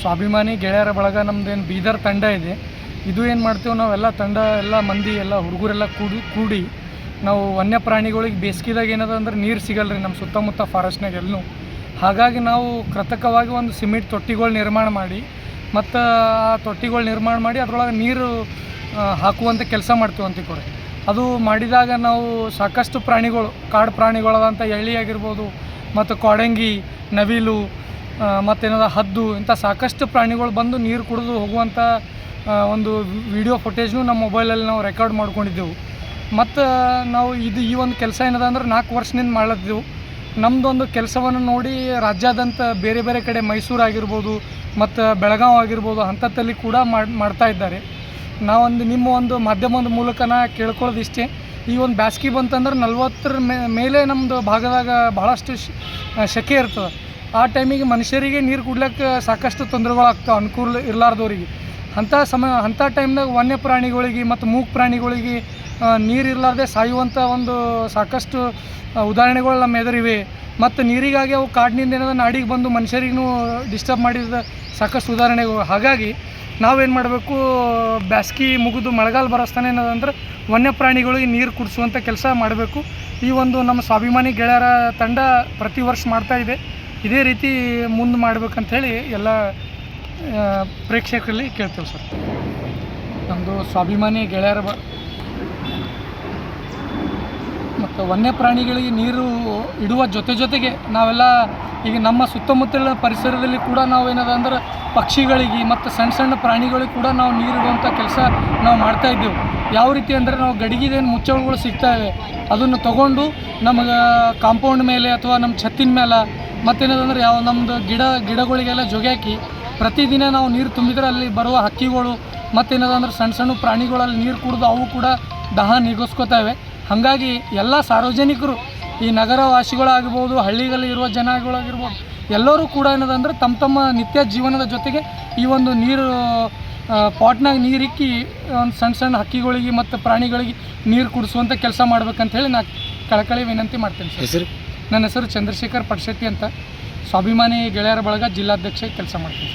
ಸ್ವಾಭಿಮಾನಿ ಗೆಳೆಯರ ಬಳಗ ನಮ್ದೇನು ಬೀದರ್ ತಂಡ ಇದೆ. ಇದು ಏನು ಮಾಡ್ತೇವೆ ನಾವೆಲ್ಲ ತಂಡ ಎಲ್ಲ ಮಂದಿ ಎಲ್ಲ ಹುಡುಗರೆಲ್ಲ ಕೂಡಿ ಕೂಡಿ ನಾವು ವನ್ಯ ಪ್ರಾಣಿಗಳಿಗೆ ಬೇಸಿಗೆದಾಗ ಏನದ ಅಂದ್ರೆ ನೀರು ಸಿಗಲ್ಲ ನಮ್ಮ ಸುತ್ತಮುತ್ತ ಫಾರೆಸ್ಟ್ನಾಗ ಎಲ್ಲೂ. ಹಾಗಾಗಿ ನಾವು ಕೃತಕವಾಗಿ ಒಂದು ಸಿಮೆಂಟ್ ತೊಟ್ಟಿಗಳು ನಿರ್ಮಾಣ ಮಾಡಿ, ಮತ್ತು ಆ ತೊಟ್ಟಿಗಳು ನಿರ್ಮಾಣ ಮಾಡಿ ಅದರೊಳಗೆ ನೀರು ಹಾಕುವಂಥ ಕೆಲಸ ಮಾಡ್ತೀವಿ ಅಂತ ಕೊಡಿ ಅದು ಮಾಡಿದಾಗ ನಾವು ಸಾಕಷ್ಟು ಪ್ರಾಣಿಗಳು, ಕಾಡು ಪ್ರಾಣಿಗಳಾದಂಥ ಎಳ್ಳಿ ಆಗಿರ್ಬೋದು, ಮತ್ತು ಕೊಡಂಗಿ ನವಿಲು ಮತ್ತೇನದ ಹದ್ದು, ಇಂಥ ಸಾಕಷ್ಟು ಪ್ರಾಣಿಗಳು ಬಂದು ನೀರು ಕುಡಿದು ಹೋಗುವಂಥ ಒಂದು ವಿಡಿಯೋ ಫುಟೇಜ್ನು ನಮ್ಮ ಮೊಬೈಲಲ್ಲಿ ನಾವು ರೆಕಾರ್ಡ್ ಮಾಡ್ಕೊಂಡಿದ್ದೆವು. ಮತ್ತು, ನಾವು ಇದು ಈ ಒಂದು ಕೆಲಸ ಏನದ ಅಂದ್ರೆ ನಾಲ್ಕು ವರ್ಷದಿಂದ ಮಾಡ್ಲತ್ತಿದ್ದೆವು. ನಮ್ಮದೊಂದು ಕೆಲಸವನ್ನು ನೋಡಿ ರಾಜ್ಯಾದ್ಯಂತ ಬೇರೆ ಬೇರೆ ಕಡೆ ಮೈಸೂರು ಆಗಿರ್ಬೋದು, ಮತ್ತು ಬೆಳಗಾವಿ ಆಗಿರ್ಬೋದು, ಅಂಥದ್ದಲ್ಲಿ ಕೂಡ ಮಾಡಿ, ಮಾಡ್ತಾ ಇದ್ದಾರೆ. ನಾವೊಂದು ನಿಮ್ಮ ಒಂದು ಮಾಧ್ಯಮದ ಮೂಲಕ ನಾ ಕೇಳ್ಕೊಳ್ಳೋದು ಇಷ್ಟೇ. ಈ ಒಂದು ಬ್ಯಾಸ್ಗೆ ಬಂತಂದ್ರೆ ನಲ್ವತ್ತರ ಮೇಲೆ ನಮ್ಮದು ಭಾಗದಾಗ ಭಾಳಷ್ಟು ಶೆಕೆ ಇರ್ತದೆ. ಆ ಟೈಮಿಗೆ ಮನುಷ್ಯರಿಗೆ ನೀರು ಕುಡ್ಲಿಕ್ಕೆ ಸಾಕಷ್ಟು ತೊಂದರೆಗಳಾಗ್ತಾವೆ ಅನುಕೂಲ ಇರಲಾರ್ದವ್ರಿಗೆ. ಅಂಥ ಸಮ ಅಂಥ ಟೈಮ್ನಾಗ ವನ್ಯ ಪ್ರಾಣಿಗಳಿಗೆ ಮತ್ತು ಮೂಕ್ ಪ್ರಾಣಿಗಳಿಗೆ ನೀರು ಇರಲಾರ್ದೆ ಸಾಯುವಂಥ ಒಂದು ಸಾಕಷ್ಟು ಉದಾಹರಣೆಗಳು ನಮ್ಮ ಎದುರಿವೆ. ಮತ್ತು ನೀರಿಗಾಗಿ ಅವು ಕಾಡಿನಿಂದ ಏನದ ನಾಡಿಗೆ ಬಂದು ಮನುಷ್ಯರಿಗೂ ಡಿಸ್ಟರ್ಬ್ ಮಾಡಿದ ಸಾಕಷ್ಟು ಉದಾಹರಣೆಗಳು. ಹಾಗಾಗಿ ನಾವೇನು ಮಾಡಬೇಕು, ಬ್ಯಾಸ್ಗಿ ಮುಗಿದು ಮಳೆಗಾಲ ಬರೋಸ್ತಾನೆ ಏನದಂದ್ರೆ ವನ್ಯ ಪ್ರಾಣಿಗಳಿಗೆ ನೀರು ಕುಡಿಸುವಂಥ ಕೆಲಸ ಮಾಡಬೇಕು. ಈ ಒಂದು ನಮ್ಮ ಸ್ವಾಭಿಮಾನಿ ಗೆಳೆಯರ ತಂಡ ಪ್ರತಿ ವರ್ಷ ಮಾಡ್ತಾ ಇದೆ. ಇದೇ ರೀತಿ ಮುಂದೆ ಮಾಡ್ಬೇಕಂಥೇಳಿ ಎಲ್ಲ ಪ್ರೇಕ್ಷಕರಲ್ಲಿ ಕೇಳ್ತೇವೆ ಸರ್. ನಮ್ಮದು ಸ್ವಾಭಿಮಾನಿ ಗೆಳೆಯರ ಬ, ಮತ್ತು ವನ್ಯ ಪ್ರಾಣಿಗಳಿಗೆ ನೀರು ಇಡುವ ಜೊತೆ ಜೊತೆಗೆ ನಾವೆಲ್ಲ ಈಗ ನಮ್ಮ ಸುತ್ತಮುತ್ತಲಿನ ಪರಿಸರದಲ್ಲಿ ಕೂಡ ನಾವೇನದ ಅಂದ್ರೆ ಪಕ್ಷಿಗಳಿಗೆ ಮತ್ತು ಸಣ್ಣ ಸಣ್ಣ ಪ್ರಾಣಿಗಳಿಗೆ ಕೂಡ ನಾವು ನೀರು ಇಡುವಂಥ ಕೆಲಸ ನಾವು ಮಾಡ್ತಾ ಇದ್ದೆವು. ಯಾವ ರೀತಿ ಅಂದರೆ ನಾವು ಗಡಿಗಿದೇನು ಮುಚ್ಚಳಗಳು ಸಿಗ್ತಾಯಿವೆ ಅದನ್ನು ತಗೊಂಡು ನಮಗೆ ಕಾಂಪೌಂಡ್ ಮೇಲೆ ಅಥವಾ ನಮ್ಮ ಛತ್ತಿನ ಮೇಲೆ ಮತ್ತೇನದಂದ್ರೆ ಯಾವ ನಮ್ಮದು ಗಿಡ, ಗಿಡಗಳಿಗೆಲ್ಲ ಜೊಗ್ಯಾಕಿ ಪ್ರತಿದಿನ ನಾವು ನೀರು ತುಂಬಿದ್ರೆ ಅಲ್ಲಿ ಬರುವ ಹಕ್ಕಿಗಳು ಮತ್ತೇನದಂದ್ರೆ ಸಣ್ಣ ಸಣ್ಣ ಪ್ರಾಣಿಗಳಲ್ಲಿ ನೀರು ಕುಡಿದು ಅವು ಕೂಡ ದಹ ನೀಗಿಸ್ಕೋತಾವೆ. ಹಾಗಾಗಿ ಎಲ್ಲ ಸಾರ್ವಜನಿಕರು ಈ ನಗರವಾಸಿಗಳಾಗಿರ್ಬೋದು, ಹಳ್ಳಿಗಳಲ್ಲಿ ಇರುವ ಜನಗಳಾಗಿರ್ಬೋದು, ಎಲ್ಲರೂ ಕೂಡ ಏನದಂದ್ರೆ ತಮ್ಮ ತಮ್ಮ ನಿತ್ಯ ಜೀವನದ ಜೊತೆಗೆ ಈ ಒಂದು ನೀರು ಪಾಟ್ನಾಗ ನೀರಿಕ್ಕಿ ಒಂದು ಸಣ್ಣ ಸಣ್ಣ ಹಕ್ಕಿಗಳಿಗೆ ಮತ್ತು ಪ್ರಾಣಿಗಳಿಗೆ ನೀರು ಕುಡಿಸುವಂಥ ಕೆಲಸ ಮಾಡ್ಬೇಕಂತೇಳಿ ನಾನು ಕಳಕಳಿ ವಿನಂತಿ ಮಾಡ್ತೇನೆ ಸರ್. ನನ್ನ ಹೆಸರು ಚಂದ್ರಶೇಖರ್ ಪಡ್ಶೆಟ್ಟಿ ಅಂತ. ಸ್ವಾಭಿಮಾನಿ ಗೆಳೆಯರ ಬಳಗ ಜಿಲ್ಲಾಧ್ಯಕ್ಷ ಕೆಲಸ ಮಾಡ್ತೀನಿ.